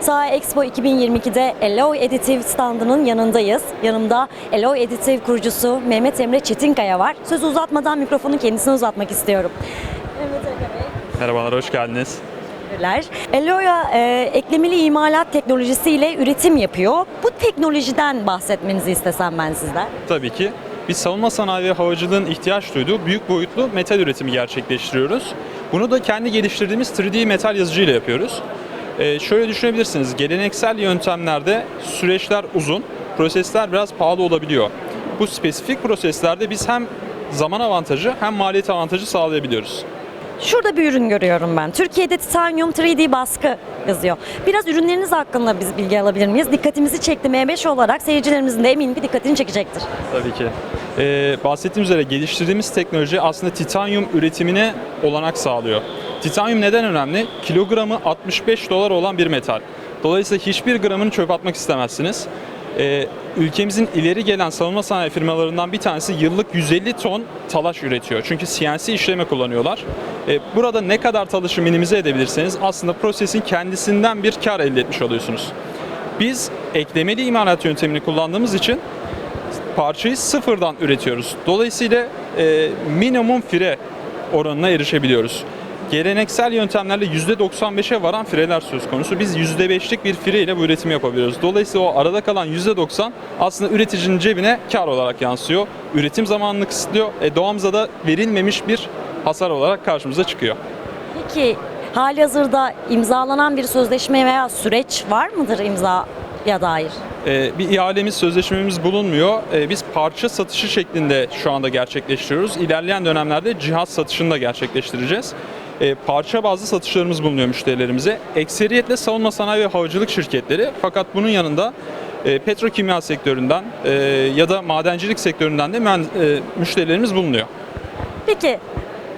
Saha Expo 2022'de Alloy Additive standının yanındayız. Yanımda Alloy Additive kurucusu Mehmet Emre Çetinkaya var. Sözü uzatmadan mikrofonu kendisine uzatmak istiyorum. Mehmet Emre Bey. Merhabalar, hoş geldiniz. Teşekkürler. Alloy'a e, eklemeli imalat teknolojisiyle üretim yapıyor. Bu teknolojiden bahsetmenizi istesem ben sizden. Tabii ki biz savunma sanayi ve havacılığın ihtiyaç duyduğu büyük boyutlu metal üretimi gerçekleştiriyoruz. Bunu da kendi geliştirdiğimiz 3D metal yazıcı ile yapıyoruz. Ee, şöyle düşünebilirsiniz, geleneksel yöntemlerde süreçler uzun, prosesler biraz pahalı olabiliyor. Bu spesifik proseslerde biz hem zaman avantajı hem maliyet avantajı sağlayabiliyoruz. Şurada bir ürün görüyorum ben. Türkiye'de titanyum 3D baskı yazıyor. Biraz ürünleriniz hakkında biz bilgi alabilir miyiz? Dikkatimizi çekti M5 olarak seyircilerimizin de eminim ki dikkatini çekecektir. Tabii ki. Ee, bahsettiğim üzere geliştirdiğimiz teknoloji aslında titanyum üretimine olanak sağlıyor. Titanyum neden önemli? Kilogramı 65 dolar olan bir metal. Dolayısıyla hiçbir gramını çöp atmak istemezsiniz. Ee, ülkemizin ileri gelen savunma sanayi firmalarından bir tanesi yıllık 150 ton talaş üretiyor. Çünkü CNC işleme kullanıyorlar. Ee, burada ne kadar talaşı minimize edebilirseniz aslında prosesin kendisinden bir kar elde etmiş oluyorsunuz. Biz eklemeli imalat yöntemini kullandığımız için parçayı sıfırdan üretiyoruz. Dolayısıyla e, minimum fire oranına erişebiliyoruz. Geleneksel yöntemlerle %95'e varan fireler söz konusu. Biz %5'lik bir fire ile bu üretimi yapabiliyoruz. Dolayısıyla o arada kalan %90 aslında üreticinin cebine kar olarak yansıyor. Üretim zamanını kısıtlıyor. E, doğamıza da verilmemiş bir hasar olarak karşımıza çıkıyor. Peki hali hazırda imzalanan bir sözleşme veya süreç var mıdır imzaya dair? Ee, bir ihalemiz, sözleşmemiz bulunmuyor. Ee, biz parça satışı şeklinde şu anda gerçekleştiriyoruz. İlerleyen dönemlerde cihaz satışını da gerçekleştireceğiz. Ee, parça bazlı satışlarımız bulunuyor müşterilerimize. Ekseriyetle savunma sanayi ve havacılık şirketleri. Fakat bunun yanında e, petrokimya sektöründen e, ya da madencilik sektöründen de mühen- e, müşterilerimiz bulunuyor. Peki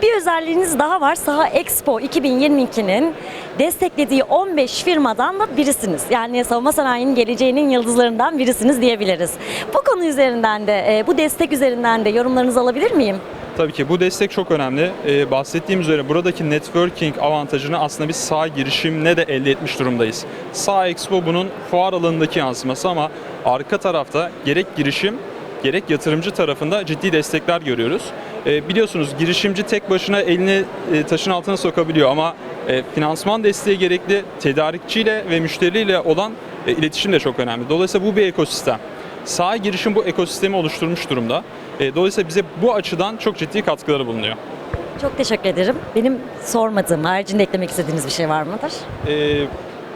bir özelliğiniz daha var. Saha Expo 2022'nin desteklediği 15 firmadan da birisiniz. Yani savunma sanayinin geleceğinin yıldızlarından birisiniz diyebiliriz. Bu konu üzerinden de, e, bu destek üzerinden de yorumlarınızı alabilir miyim? Tabii ki bu destek çok önemli. Ee, bahsettiğim üzere buradaki networking avantajını aslında biz sağ girişimle de elde etmiş durumdayız. Sağ Expo bunun fuar alanındaki yansıması ama arka tarafta gerek girişim gerek yatırımcı tarafında ciddi destekler görüyoruz. Ee, biliyorsunuz girişimci tek başına elini e, taşın altına sokabiliyor ama e, finansman desteği gerekli tedarikçiyle ve müşteriyle olan e, iletişim de çok önemli. Dolayısıyla bu bir ekosistem. Sağ girişim bu ekosistemi oluşturmuş durumda. E, Dolayısıyla bize bu açıdan çok ciddi katkıları bulunuyor. Çok teşekkür ederim. Benim sormadığım, haricinde eklemek istediğiniz bir şey var mıdır? E,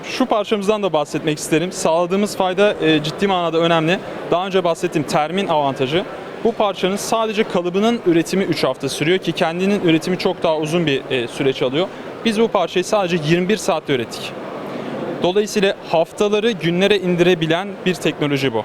Şu parçamızdan da bahsetmek isterim. Sağladığımız fayda e, ciddi manada önemli. Daha önce bahsettiğim termin avantajı. Bu parçanın sadece kalıbının üretimi 3 hafta sürüyor ki kendinin üretimi çok daha uzun bir e, süreç alıyor. Biz bu parçayı sadece 21 saatte ürettik. Dolayısıyla haftaları günlere indirebilen bir teknoloji bu.